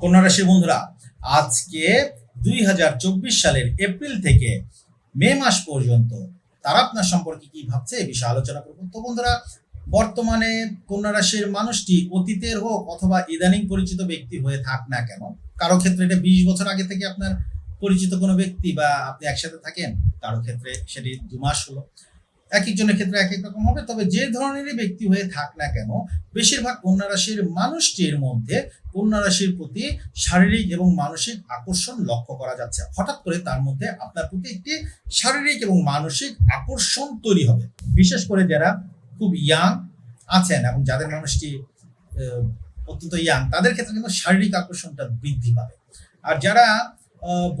কন্যা রাশির বন্ধুরা, আজকে দুই হাজার চব্বিশ সালের এপ্রিল থেকে মে মাস পর্যন্ত তারা আপনার সম্পর্কে কি ভাবছে এ বিষয়ে আলোচনা করব। তো বন্ধুরা, বর্তমানে কন্যা রাশির মানুষটি অতীতের হোক অথবা ইদানিং পরিচিত ব্যক্তি হয়ে থাক না কেন, কারও ক্ষেত্রে এটা বিশ বছর আগে থেকে আপনার পরিচিত কোনো ব্যক্তি বা আপনি একসাথে থাকেন, কারও ক্ষেত্রে সেটি দু মাস হলো। এক একজনের ক্ষেত্রে এক এক রকম হবে, তবে যে ধরনেরই ব্যক্তি হয়ে থাক না কেন, বেশিরভাগ কন্যা রাশির মানুষটির মধ্যে কন্যা রাশির প্রতি শারীরিক এবং মানসিক আকর্ষণ লক্ষ্য করা যাচ্ছে। হঠাৎ করে তার মধ্যে আপনার প্রতি একটি শারীরিক এবং মানসিক আকর্ষণ তৈরি হবে। বিশেষ করে যারা খুব ইয়াং আছেন এবং যাদের মানুষটি অত্যন্ত ইয়াং তাদের ক্ষেত্রে কিন্তু শারীরিক আকর্ষণটা বৃদ্ধি পাবে। আর যারা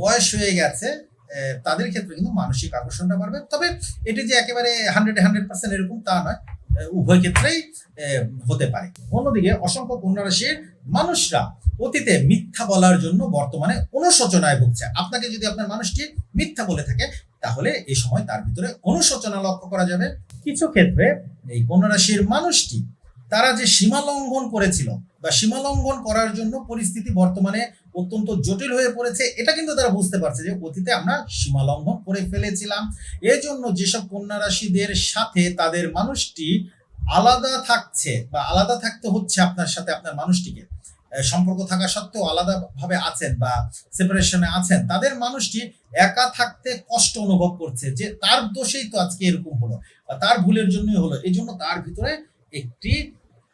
বয়স হয়ে গেছে তাদের ক্ষেত্রে কিন্তু মানসিক আকর্ষণটা বাড়বে। তবে এটি যে একেবারে হান্ড্রেড হান্ড্রেড পার্সেন্ট এরকম তা নয় উভয় ক্ষেত্রেই হতে পারে। অন্যদিকে অসংখ্য কন্যা রাশির মানুষরা অতীতে মিথ্যা বলার জন্য বর্তমানে অনুশোচনায় ভুগছে। আপনাকে যদি আপনার মানুষটি মিথ্যা বলে থাকে, তাহলে এই সময় তার ভিতরে অনুশোচনা লক্ষ্য করা যাবে। কিছু ক্ষেত্রে এই কন্যা রাশির মানুষটি, তারা যে সীমা লঙ্ঘন করেছিল বা সীমা লঙ্ঘন করার জন্য পরিস্থিতি বর্তমানে অত্যন্ত জটিল হয়ে পড়েছে। এটা কিন্তু তারা বুঝতে পারছে যে অতীতে আমরা সীমা লঙ্ঘন করে ফেলেছিলাম। এই জন্য যেসব কন্যা রাশিদের সাথে তাদের মানুষটি আলাদা থাকছে বা আলাদা থাকতে হচ্ছে আপনার সাথে আপনার মানুষটিকে সম্পর্ক থাকা সত্ত্বেও আলাদা ভাবে আছেন বা সেপারেশনে আছেন, তাদের মানুষটি একা থাকতে কষ্ট অনুভব করছে যে তার দোষেই তো আজকে এরকম হলো বা তার ভুলের জন্যই হলো। এই জন্য তার ভিতরে একটি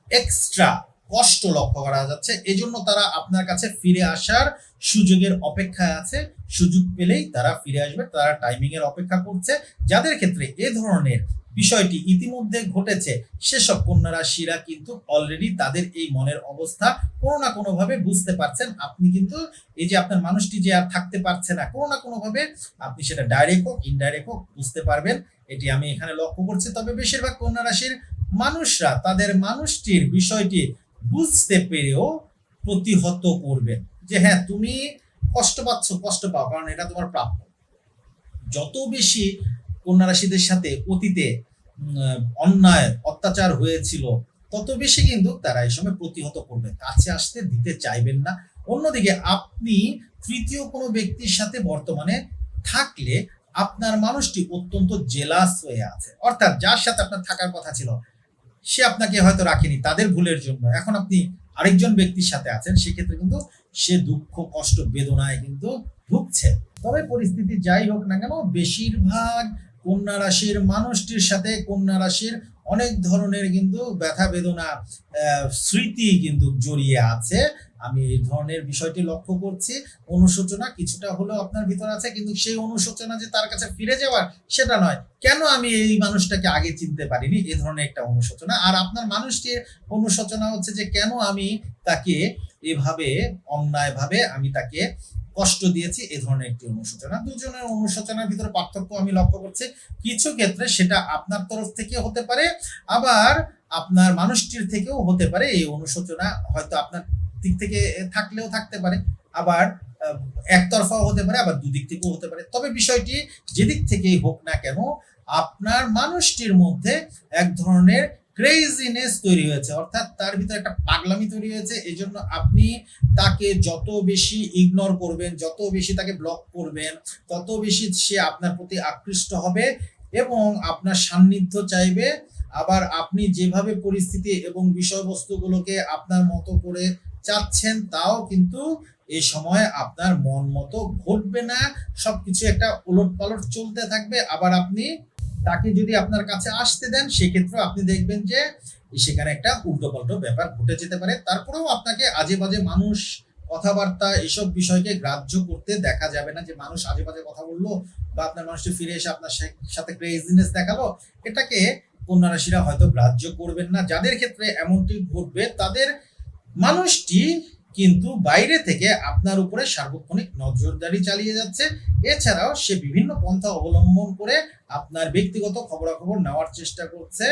এক্সট্রা কষ্ট লক্ষ্য করা যাচ্ছে। এই জন্য তারা আপনার কাছে ফিরে আসার সুযোগের অপেক্ষায় আছে। সুযোগ পেলেই তারা ফিরে আসবে, তারা টাইমিং এর অপেক্ষা করছে। যাদের ক্ষেত্রে এ ধরনের বিষয়টি ইতিমধ্যে ঘটেছে, সেসব কন্যা রাশিরা কিন্তু অলরেডি তাদের এই মনের অবস্থা কোনো না কোনো ভাবে বুঝতে পারছেন। আপনি কিন্তু এই যে আপনার মানুষটি যে আর থাকতে পারছে না, কোনো না কোনো ভাবে আপনি সেটা ডাইরেক্ট হোক ইনডাইরেক্ট হোক বুঝতে পারবেন। এটি আমি এখানে লক্ষ্য করছি। তবে বেশিরভাগ কন্যা রাশির মানুষরা, তাদের মানুষটির বিষয়টি বুঝতে পেরেও প্রতিহত করবেন যে হ্যাঁ তুমি কষ্ট পাচ্ছ, কষ্ট পাও, কারণ এটা তোমার প্রাপ্য। যত বেশি কন্যা রাশিদের সাথে অতীতে অন্যায়, অত্যাচার হয়েছিল, তত বেশি কিন্তু তারা এই সময় প্রতিহত করবে। কাছে আসতে দিতে চাইবেন না। অন্যদিকে আপনি তৃতীয় কোনো ব্যক্তির সাথে বর্তমানে থাকলে আপনার মানুষটি অত্যন্ত জেলাস হয়ে আছে। অর্থাৎ যার সাথে আপনার থাকার কথা ছিল সে আপনাকে হয়তো রাখেনি তাদের ভুলের জন্য। এখন আপনি আরেকজন ব্যক্তির সাথে আছেন, সেক্ষেত্রে কিন্তু সে দুঃখ, কষ্ট, বেদনায় কিন্তু ভুগছে। তবে পরিস্থিতি যাই হোক না কেন, বেশিরভাগ কন্যা রাশির মানুষটির সাথে কন্যা রাশির অনেক ধরনের কিন্তু ব্যথা, বেদনা স্মৃতি কিন্তু জড়িয়ে আছে। আমি এই ধরনের বিষয়টি লক্ষ্য করছি। অনুশোচনা কিছুটা হলেও আপনার ভিতর আছে, কিন্তু সেই অনুশোচনা যে তার কাছে ফিরে যাওয়ার সেটা নয়। কেন আমি এই মানুষটাকে আগে চিনতে পারিনি? এ ধরনের একটা অনুশোচনা। আর আপনার মানুষটির অনুশোচনা হচ্ছে যে কেন আমি তাকে এভাবে, অন্যায়ভাবে আমি তাকে কষ্ট দিয়েছি? এ ধরনের একটি অনুশোচনা। দুজনের অনুশোচনার ভিতরে পার্থক্য আমি লক্ষ্য করছি। কিছু ক্ষেত্রে সেটা আপনার তরফ থেকে হতে পারে, আবার আপনার মানুষটির থেকেও হতে পারে। এই অনুশোচনা হয়তো আপনার দিক থেকে থাকলেও থাকতে পারে, আবার একতরফাও হতে পারে, আবার দুদিক থেকেও হতে পারে। তবে বিষয়টি যেদিক থেকেই হোক না কেন, আপনার মানুষটির মধ্যে এক ধরনের ক্রেজিনেস তৈরি হয়েছে। অর্থাৎ তার ভিতরে একটা পাগলামি তৈরি হয়েছে। এই জন্য আপনি তাকে যত বেশি ইগনোর করবেন, যত বেশি তাকে ব্লক করবেন, তত বেশি সে আপনার প্রতি আকৃষ্ট হবে এবং আপনার সান্নিধ্য চাইবে। আবার আপনি যেভাবে পরিস্থিতি এবং বিষয়বস্তুগুলোকে আপনার মতো করে চাচ্ছেন, তাও কিন্তু এই সময় আপনার মন মতো ঘটবে না। সবকিছু একটা উলট পালট চলতে থাকবে। আবার আপনি তাকে যদি আপনার কাছে আসতে দেন সেক্ষেত্রে আপনি দেখবেন যে সেখানে একটা উল্টো পাল্টো ব্যাপার ঘটে যেতে পারে। তারপরেও আপনাকে আজে বাজে মানুষ কথাবার্তা এসব বিষয়কে গ্রাহ্য করতে দেখা যাবে না যে মানুষ আজে বাজে কথা বলল বা আপনার মানুষটি ফিরে এসে আপনার সাথে ক্রেজিনেস দেখাল। এটাকে কন্যা রাশিরা হয়তো গ্রাহ্য করবেন না। যাদের ক্ষেত্রে এমনটি ঘটবে, তাদের মানুষটি কিন্তু বাইরে থেকে আপনার উপরে সার্বক্ষণিক নজরদারি চালিয়ে যাচ্ছে। এছাড়াও সে বিভিন্ন পন্থা অবলম্বন করে আপনার ব্যক্তিগত খবরাখবর নেওয়ার চেষ্টা করছে।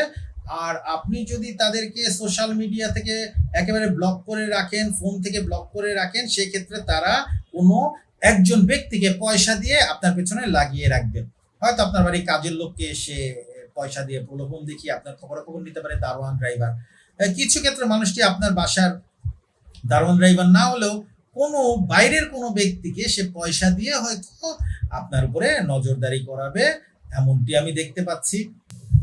আর আপনি যদি তাদেরকে সোশ্যাল মিডিয়া থেকে একেবারে ব্লক করে রাখেন, ফোন থেকে ব্লক করে রাখেন, সেক্ষেত্রে তারা কোনো একজন ব্যক্তিকে পয়সা দিয়ে আপনার পেছনে লাগিয়ে রাখবেন হয়তো আপনার বাড়ি কাজের লোককে এসে পয়সা দিয়ে প্রলোভন দেখিয়ে আপনার খবরাখবর নিতে পারে, দারোয়ান ড্রাইভার। কিছু ক্ষেত্রে মানুষটি আপনার বাসার দারোয়ান ড্রাইভার না হলেও কোনো বাইরের কোনো ব্যক্তিকে সে পয়সা দিয়ে হয়তো আপনার উপরে নজরদারি করাবে, এমনটি আমি দেখতে পাচ্ছি।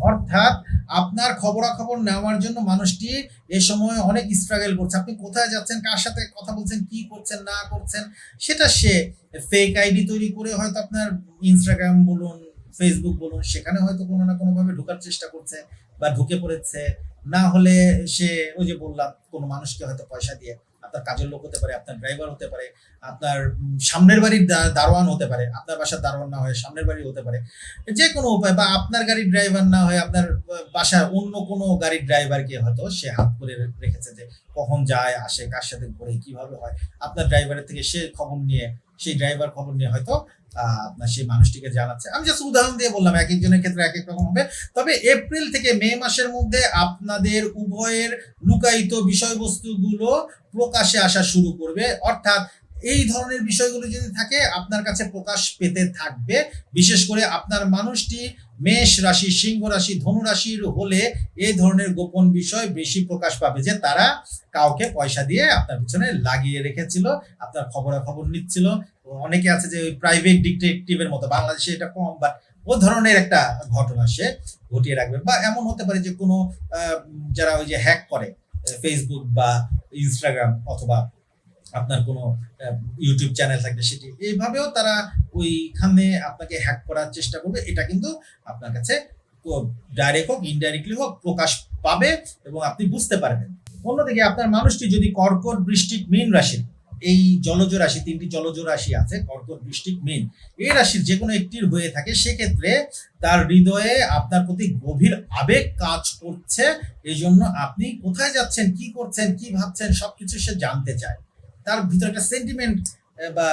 অর্থাৎ আপনার খবরাখবর নেওয়ার জন্য মানুষটি এ সময় অনেক স্ট্রাগল করছে। আপনি কোথায় যাচ্ছেন, কার সাথে কথা বলছেন, কি করছেন, না করছেন, সেটা সে ফেক আইডি তৈরি করে হয়তো আপনার ইনস্টাগ্রাম বলুন ফেসবুক বলুন, সেখানে হয়তো কোনো না কোনো ভাবে ঢোকার চেষ্টা করছে বা ঢুকে পড়েছে। না হলে সে ওই যে বললাম, কোনো মানুষকে হয়তো পয়সা দিয়ে আপনার কাজের লোক হতে পারে, আপনার ড্রাইভার হতে পারে, আপনার সামনের বাড়ির দারোয়ান হতে পারে, আপনার বাসার দারোয়ান না হয়ে সামনের বাড়ি হতে পারে, যে কোনো উপায়, বা আপনার গাড়ির ড্রাইভার না হয়ে আপনার বাসার অন্য কোনো গাড়ির ড্রাইভারকে হয়তো সে হাত করে রেখেছে যে কখন যায়, আসে, কার সাথে ঘুরে, কীভাবে হয়, আপনার ড্রাইভারের থেকে সে খবর নিয়ে সেই ড্রাইভার খবর নিয়ে হয়তো আপনার সেই মানুষটিকে জানাচ্ছে। আমি জাস্ট উদাহরণ দিয়ে বললাম, এক একজনের ক্ষেত্রে এক এক রকম হবে। তবে এপ্রিল থেকে মে মাসের মধ্যে আপনাদের উভয়ের লুকায়িত বিষয়বস্তুগুলো প্রকাশে আসা শুরু করবে। অর্থাৎ এই ধরনের বিষয়গুলো যদি থাকে, আপনার কাছে প্রকাশ পেতে থাকবে। বিশেষ করে আপনার মানুষটি মেষ রাশি, সিংহ রাশি, ধনু রাশির হলে এই ধরনের গোপন বিষয় বেশি প্রকাশ পাবে যে তারা কাউকে পয়সা দিয়ে আপনার পিছনে লাগিয়ে রেখেছিল, আপনার খবরাখবর নিচ্ছিল। অনেকে আছে যে প্রাইভেট ডিটেকটিভের মতো, বাংলাদেশে এটা কম বাট ও ধরনের একটা ঘটনা সে ঘটিয়ে রাখবে। বা এমন হতে পারে যে কোনো যারা ওই যে হ্যাক করে ফেসবুক বা ইনস্টাগ্রাম অথবা আপনার কোনো ইউটিউব চ্যানেল থাকবে সেটি। এইভাবেও তারা ওইখানে আপনাকে হ্যাক করার চেষ্টা করবে। এটা কিন্তু আপনার কাছে ডাইরেক্ট হোক ইনডাইরেক্টলি হোক, প্রকাশ পাবে এবং আপনি বুঝতে পারবেন। অন্যদিকে আপনার মানুষটি যদি কর্কট বৃষ্টিক মীন রাশির এই জলজ রাশি, তিনটি জলজ রাশি আছে, কর্কট বৃষ্টিক মীন, এই রাশির যে কোনো একটির হয়ে থাকে, সেক্ষেত্রে তার হৃদয়ে আপনার প্রতি গভীর আবেগ কাজ করছে। এই জন্য আপনি কোথায় যাচ্ছেন, কি করছেন, কি ভাবছেন, সবকিছু সে জানতে চায়। তার ভিতরে একটা সেন্টিমেন্ট বা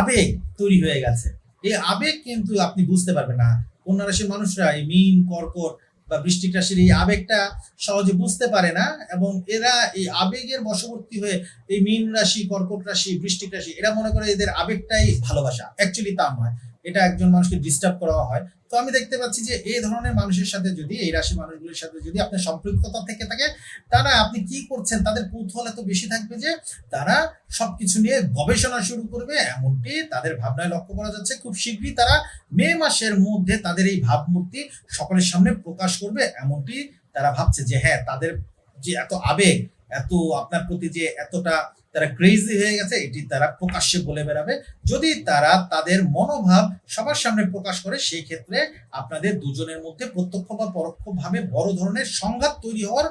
আবেগ তৈরি হয়ে গেছে। এই আবেগ কিন্তু আপনি বুঝতে পারবেন না। কন্যা রাশির মানুষরা এই মিন, কর্কট বা বৃষ্টিক রাশির এই আবেগটা সহজে বুঝতে পারে না এবং এরা এই আবেগের বশবর্তী হয়ে এই মিন রাশি, কর্কট রাশি বৃষ্টিক রাশি, এরা মনে করে এদের আবেগটাই ভালোবাসা। অ্যাকচুয়ালি তা নয়। এটা একজন মানুষকে ডিস্টার্ব করা হয়। তো আমি দেখতে পাচ্ছি যে এই ধরনের মানুষের সাথে যদি, এই রাশি মানুষগুলোর সাথে যদি আপনার সম্পৃক্ততা থেকে থাকে, তারা আপনি কি করছেন, তাদের কৌতূহল এত বেশি থাকবে যে তারা সবকিছু নিয়ে গবেষণা শুরু করবে, এমনটি তাদের ভাবনায় লক্ষ্য করা যাচ্ছে। খুব শীঘ্রই তারা মে মাসের মধ্যে তাদের এই ভাবমূর্তি সকলের সামনে প্রকাশ করবে, এমনটি তারা ভাবছে যে হ্যাঁ তাদের যে এত আবেগ, এত আপনার প্রতি যে এতটা তারা ক্রেজি হয়ে গেছে, এটি তারা প্রকাশ্যে বলে বেড়াবে। যদি তারা তাদের মনোভাব সবার সামনে প্রকাশ করে, সেই ক্ষেত্রে আপনাদের দুজনের মধ্যে প্রত্যক্ষ বা পরোক্ষভাবে বড় ধরনের সংঘাত তৈরি হওয়ার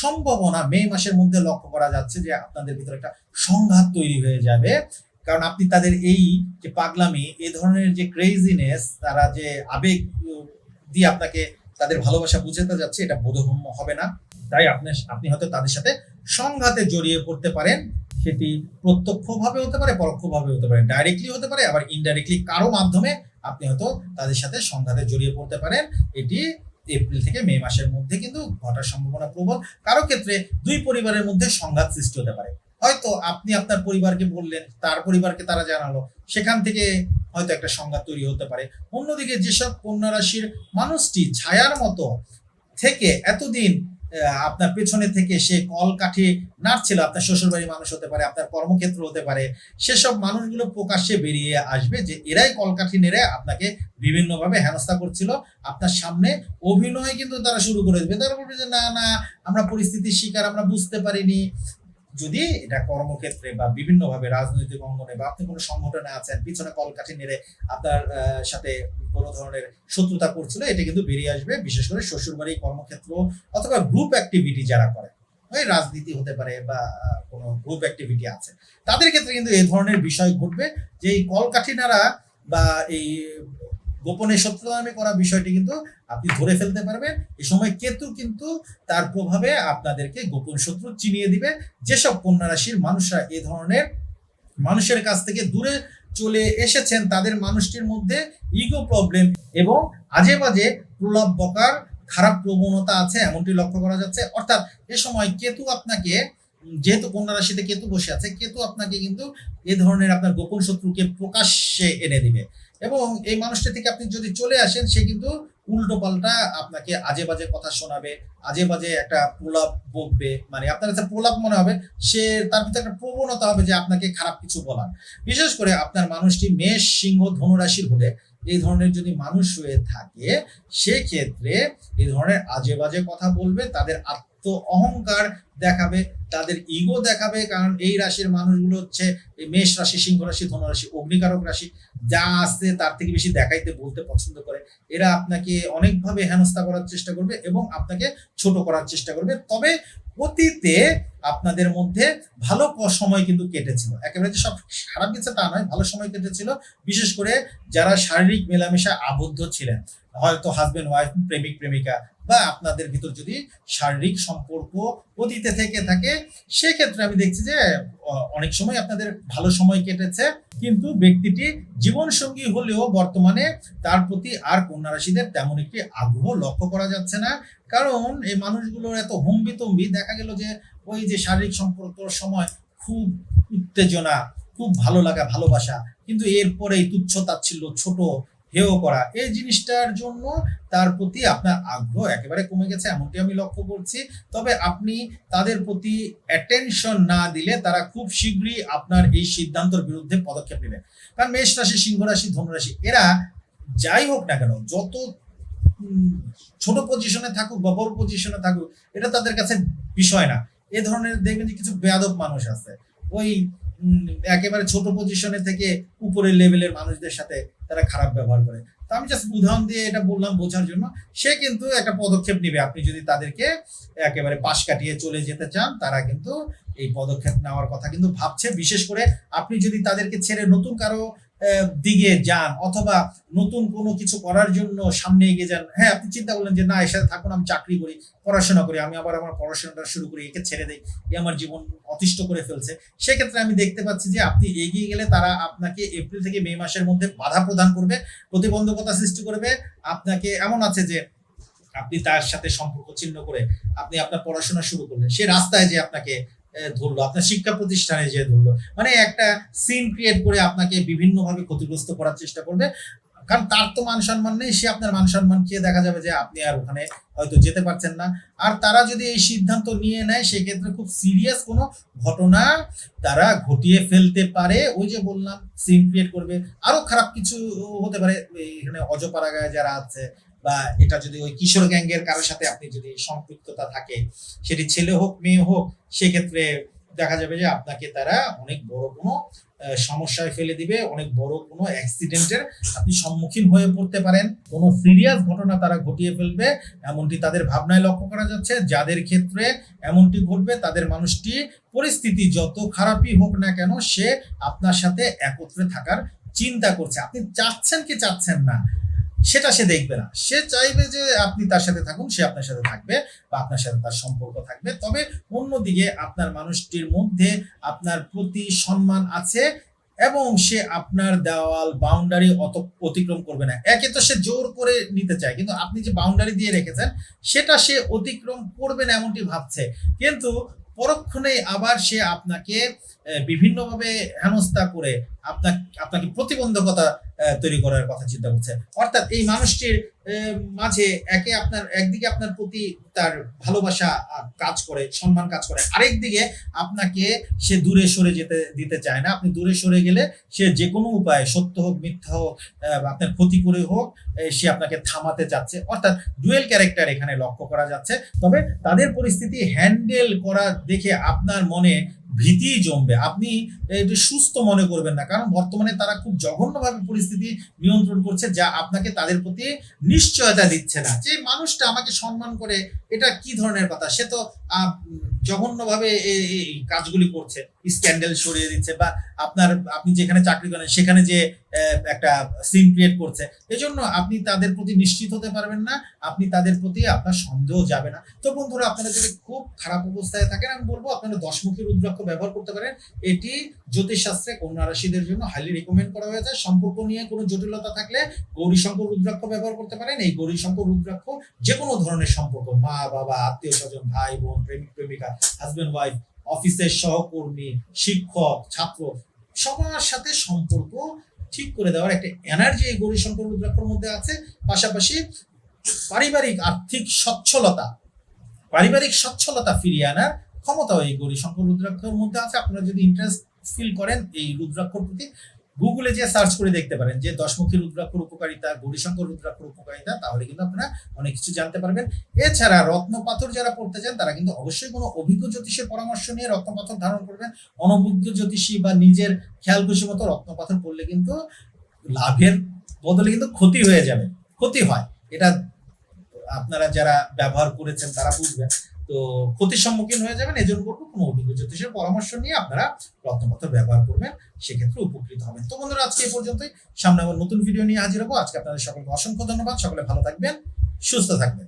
সম্ভাবনা মে মাসের মধ্যে লক্ষ্য করা যাচ্ছে যে আপনাদের ভিতরে একটা সংঘাত তৈরি হয়ে যাবে। কারণ আপনি তাদের এই যে পাগলামি এই ধরনের যে ক্রেজিনেস তারা যে আবেগ দিয়ে আপনাকে তাদের ভালোবাসা বুঝাতে যাচ্ছে, এটা বোধগম্য হবে না। তাই আপনি আপনি হয়তো তাদের সাথে সংঘাতে জড়িয়ে পড়তে পারেন। সেটি প্রত্যক্ষভাবে হতে পারে, পরোক্ষভাবে হতে পারে ডাইরেক্টলি হতে পারে, আবার ইনডাইরেক্টলি কারও মাধ্যমে আপনি হয়তো তাদের সাথে সংঘাতে জড়িয়ে পড়তে পারেন। এটি এপ্রিল থেকে মে মাসের মধ্যে কিন্তু ঘটার সম্ভাবনা প্রবল। কারও ক্ষেত্রে দুই পরিবারের মধ্যে সংঘাত সৃষ্টি হতে পারে। হয়তো আপনি আপনার পরিবারকে বললেন, তার পরিবারকে তারা জানালো, সেখান থেকে হয়তো একটা সংঘাত তৈরি হতে পারে। অন্যদিকে যেসব কন্যা রাশির মানুষটি ছায়ার মতো থেকে এতদিন আপনার পেছনে থেকে সে কল কাঠি নাড়ছিল, আপনার শ্বশুরবাড়ির মানুষ হতে পারে, আপনার কর্মক্ষেত্র হতে পারে, সেসব মানুষগুলো প্রকাশ্যে বেরিয়ে আসবে যে এরাই কলকাঠি নেড়ে আপনাকে বিভিন্নভাবে হেনস্থা করছিল। আপনার সামনে অভিনয় কিন্তু তারা শুরু করে দেবে তারা বলবে যে, না না, আমরা পরিস্থিতির শিকার, আমরা বুঝতে পারিনি। যদি এটা কর্মক্ষেত্রে বা বিভিন্নভাবে রাজনৈতিক অঙ্গনে বা আপনি কোনো সংগঠনে আছেন, পিছনে কলকাঠি নেড়ে আপনার সাথে কোনো ধরনের শত্রুতা করছিল, এটা কিন্তু বেরিয়ে আসবে, বিশেষ করে শ্বশুরবাড়ি কর্মক্ষেত্র অথবা গ্রুপ অ্যাক্টিভিটি যারা করে। ওই রাজনীতি হতে পারে বা কোনো গ্রুপ অ্যাক্টিভিটি আছে। তাদের ক্ষেত্রে কিন্তু এই ধরনের বিষয় ঘটবে যে এই কলকাঠি নাড়া বা এই গোপনে সত্যনামে করা বিষয়টি কিন্তু আপনি ধরে ফেলতে পারবেন। এ সময় কেতু কিন্তু তার প্রভাবে আপনাদেরকে গোপন শত্রু চিনিয়ে দিবে। যেসব কন্যা রাশির মানুষরা এ ধরনের মানুষের কাছ থেকে দূরে চলে এসেছেন, তাদের মানুষটির মধ্যে ইগো প্রবলেম এবং আজে বাজে প্রলাপ বকার খারাপ প্রবণতা আছে, এমনটি লক্ষ্য করা যাচ্ছে। অর্থাৎ এ সময় কেতু আপনাকে যেহেতু কন্যা রাশিতে কেতু বসে আছে, কেতু আপনাকে কিন্তু এ ধরনের আপনার গোপন শত্রুকে প্রকাশ্যে এনে দিবে। এবং এই মানুষটি থেকে আপনি যদি চলে আসেন, সে কিন্তু উল্টো পাল্টা আপনাকে আজে বাজে কথা শোনাবে আজে বাজে একটা প্রলাপ বকবে। মানে আপনার কাছে প্রলাপ মনে হবে, সে তার ভিতরে একটা প্রবণতা হবে যে আপনাকে খারাপ কিছু বলার। বিশেষ করে আপনার মানুষটি মেষ, সিংহ, ধনুরাশির হলে এই ধরনের যদি মানুষ হয়ে থাকে, সেক্ষেত্রে এই ধরনের আজে বাজে কথা বলবে, তাদের আত্ম অহংকার দেখাবে, তাদের ইগো দেখাবে, কারণ এই রাশির মানুষগুলো হচ্ছে মেষ রাশি, সিংহ রাশি ধনুরাশি অগ্নিকারক রাশি, যা আসছে তার থেকে বেশি দেখাইতে, বলতে পছন্দ করে। এরা আপনাকে অনেকভাবে হেনস্থা করার চেষ্টা করবে এবং আপনাকে ছোট করার চেষ্টা করবে। তবে অতীতে আপনাদের মধ্যে ভালো সময় কিন্তু কেটেছিল। একেবারে যে সব খারাপ গেছে তা নয়, ভালো সময় কেটেছিল। বিশেষ করে যারা শারীরিক মেলামেশা আবদ্ধ ছিলেন, হয়তো হাজবেন্ড ওয়াইফ প্রেমিক, প্রেমিকা বা আপনাদের ভিতর যদি শারীরিক সম্পর্ক অতীতে থেকে থাকে, সেক্ষেত্রে আমি দেখছি যে অনেক সময় আপনাদের ভালো সময় কেটেছে, কিন্তু ব্যক্তিটি জীবন সঙ্গী হলেও বর্তমানে তার প্রতি আর কন্যা রাশিদের তেমন একটি আগ্রহ লক্ষ্য করা যাচ্ছে না। কারণ এই মানুষগুলোর এত হম্বিতম্বি, দেখা গেল যে ওই যে শারীরিক সম্পর্কর সময় খুব উত্তেজনা, খুব ভালো লাগা, ভালোবাসা, কিন্তু এরপরে এই তুচ্ছ তাচ্ছিল্য ছোট হেয় করা। এই জিনিসটার জন্য তার প্রতি আপনার আগ্রহ একেবারে কমে গেছে, এমনটি আমি লক্ষ্য করছি। তবে আপনি তাদের প্রতি অ্যাটেনশন না দিলে তারা খুব শীঘ্রই আপনার এই সিদ্ধান্তের বিরুদ্ধে পদক্ষেপ নেবে। কারণ মেষ রাশি, সিংহ রাশি, ধনু রাশি, এরা যাই হোক না কেন, যত ছোট পজিশনে থাকুক বা বড় পজিশনে থাকুক, এটা তাদের কাছে বিষয় না। এ ধরনের দেখবেন যে কিছু বেয়াদব মানুষ আছে। ওই একেবারে ছোট পজিশনে থেকে উপরের লেভেলের মানুষদের সাথে তারা খারাপ ব্যবহার করে। তো আমি জাস্ট উদাহরণ দিয়ে এটা বললাম বোঝার জন্য। সে কিন্তু একটা পদক্ষেপ নেবে। আপনি যদি তাদেরকে একেবারে পাশ কাটিয়ে চলে যেতে চান, তারা কিন্তু এই পদক্ষেপ নেওয়ার কথা কিন্তু ভাবছে। বিশেষ করে আপনি যদি তাদেরকে ছেড়ে নতুন কারও দিকে যান অথবা নতুন কোনো কিছু করার জন্য সামনে এগিয়ে যান। হ্যাঁ আপনি চিন্তা করলেন যে, না, এর সাথে থাকুন, আমি চাকরি করি, পড়াশোনা করি, আমি আবার আমার পড়াশোনাটা শুরু করি, একে ছেড়ে দেই, এ আমার জীবন অতিষ্ঠ করে ফেলছে। সেক্ষেত্রে আমি দেখতে পাচ্ছি যে, আপনি এগিয়ে গেলে তারা আপনাকে এপ্রিল থেকে মে মাসের মধ্যে বাধা প্রদান করবে, প্রতিবন্ধকতা সৃষ্টি করবে। আপনাকে এমন আছে যে, আপনি তার সাথে সম্পর্ক ছিন্ন করে আপনি আপনার পড়াশোনা শুরু করলেন। সে রাস্তায় যে আপনাকে ধরলো। আপনার শিক্ষা প্রতিষ্ঠানে যে ধরলো। মানে একটা সিন ক্রিয়েট করে আপনাকে বিভিন্নভাবে ক্ষতিগ্রস্ত করার চেষ্টা করবে। কারণ তার তো মান সম্মান নেই, সে আপনার মান সম্মান খেয়ে দেখা যাবে যে আপনি আর ওখানে হয়তো যেতে পারছেন না। আর তারা যদি এই সিদ্ধান্ত নিয়ে নেয়, সেক্ষেত্রে খুব সিরিয়াস কোনো ঘটনা তারা ঘটিয়ে ফেলতে পারে। ওই যে বললাম সিন ক্রিয়েট করবে। আরও খারাপ কিছু হতে পারে, এখানে অজপাড়াগায় যারা আছে বা এটা যদি ওই কিশোর গ্যাংয়ের কারোর সাথে আপনি যদি সম্পৃক্ততা থাকে, সেটি ছেলে হোক, মেয়ে হোক, সেক্ষেত্রে দেখা যাবে যে আপনাকে তারা অনেক বড় কোনো সমস্যায় ফেলে দিবে, অনেক বড় কোনো অ্যাক্সিডেন্টের আপনি সম্মুখীন হয়ে পড়তে পারেন। কোনো সিরিয়াস ঘটনা তারা ঘটিয়ে ফেলবে, এমনটি তাদের ভাবনায় লক্ষ্য করা যাচ্ছে। যাদের ক্ষেত্রে এমনটি ঘটবে, তাদের মানুষটি পরিস্থিতি যত খারাপই হোক না কেন, সে আপনার সাথে একত্রে থাকার চিন্তা করছে। আপনি চাচ্ছেন কি চাচ্ছেন না? সেটা সে দেখবে না। সে চাইবে যে আপনি তার সাথে থাকুন, সে আপনার সাথে থাকবে বা আপনার সাথে তার সম্পর্ক থাকবে। তবে অন্যদিকে আপনার মানুষটির মধ্যে আপনার প্রতি সম্মান আছে এবং সে আপনার দেওয়াল বাউন্ডারি অত অতিক্রম করবে না। একে তো সে জোর করে নিতে চায়, কিন্তু আপনি যে বাউন্ডারি দিয়ে রেখেছেন, সেটা সে অতিক্রম করবে না এমনটি ভাবছে। কিন্তু পরক্ষণেই আবার সে আপনাকে বিভিন্নভাবে হেনস্থা করে আপনার আপনাকে প্রতিবন্ধকতা তৈরি করার কথা চিন্তা করছে। অর্থাৎ এই মানুষটির মাঝে একে আপনার, একদিকে আপনার প্রতি তার ভালোবাসা কাজ করে, সম্মান কাজ করে। আরেক দিকে আপনাকে সে দূরে সরে যেতে, দিতে চায় না। আপনি দূরে সরে গেলে সে যে কোনো উপায়ে সত্য হোক, মিথ্যা হোক আপনার ক্ষতি করে হোক সে আপনাকে থামাতে চাচ্ছে। অর্থাৎ ডুয়েল ক্যারেক্টার এখানে লক্ষ্য করা যাচ্ছে। তবে তাদের পরিস্থিতি হ্যান্ডেল করা দেখে আপনার মনে ভীতি জমবে। আপনি এটি সুস্থ মনে করবেন না, কারণ বর্তমানে তারা খুব জঘন্যভাবে পরিস্থিতি নিয়ন্ত্রণ করছে যা আপনাকে তাদের প্রতি নিশ্চয়তা দিচ্ছে না। যে মানুষটা আমাকে সম্মান করে, এটা কি ধরনের কথা? সে তো জঘন্যভাবে এই কাজগুলি করছে। স্ক্যান্ডেল সরিয়ে দিচ্ছে বা আপনার, আপনি যেখানে চাকরি করেন, সেখানে যে একটা সিন ক্রিয়েট করছে। এজন্য আপনি তাদের প্রতি নিশ্চিত হতে পারবেন না, আপনি তাদের প্রতি আপনার সন্দেহ যাবে না। তো বন্ধুরা, আপনারা যদি খুব খারাপ অবস্থায় থাকেন, আমি বলব আপনারা দশমুখী রুদ্রাক্ষ ব্যবহার করতে পারেন। এটি জ্যোতিষশাস্ত্রে কন্যা রাশিদের জন্য হাইলি রিকমেন্ড করা হয়েছে। সম্পর্ক নিয়ে কোনো জটিলতা থাকলে গৌরী শঙ্কর রুদ্রাক্ষ ব্যবহার করতে পারেন। এই গৌরী শঙ্কর রুদ্রাক্ষ যে কোনো ধরনের সম্পর্ক, মা, বাবা, আত্মীয় স্বজন, ভাই, বোন প্রেমিক প্রেমিকা হাজবেন্ড ওয়াইফ অফিসের সহকর্মী, শিক্ষক, ছাত্র, সবার সাথে সম্পর্ক ঠিক করে দেওয়ার একটা এনার্জি এই গৌরী শঙ্কর রুদ্রাক্ষর মধ্যে আছে। পাশাপাশি পারিবারিক আর্থিক সচ্ছলতা, পারিবারিক সচ্ছলতা ফিরিয়ে আনার ক্ষমতাও এই গৌরীশঙ্কর রুদ্রাক্ষর মধ্যে আছে। আপনারা যদি ইন্টারেস্ট ফিল করেন এই রুদ্রাক্ষর প্রতি গুগলে যে সার্চ করে দেখতে পারেন, যে দশমুখী রুদ্রাক্ষর উপকারিতা, গৌরীশঙ্কর রুদ্রাক্ষর উপকারিতা, তাহলে কিন্তু আপনারা অনেক কিছু জানতে পারবেন। এছাড়া রত্ন পাথর যারা পড়তে চান, তারা কিন্তু অবশ্যই কোনো অভিজ্ঞ জ্যোতিষের পরামর্শ নিয়ে রত্ন পাথর ধারণ করবেন। অনভিজ্ঞ জ্যোতিষী বা নিজের খেয়াল খুশি মতো রত্ন পাথর পড়লে কিন্তু লাভের বদলে কিন্তু ক্ষতি হয়ে যাবে। ক্ষতি হয়। এটা আপনারা যারা ব্যবহার করেছেন, তারা বুঝবেন। তো ক্ষতির সম্মুখীন হয়ে যাবেন, এজন্য জন্য বলব কোনো অভিজ্ঞ জ্যোতিষের পরামর্শ নিয়ে আপনারা রত্নপাথর ব্যবহার করবেন, সেক্ষেত্রে উপকৃত হবেন। তো বন্ধুরা, আজকে এই পর্যন্তই। সামনে আবার নতুন ভিডিও নিয়ে হাজির হব। আজকে আপনাদের সকলকে অসংখ্য ধন্যবাদ। সকলে ভালো থাকবেন, সুস্থ থাকবেন।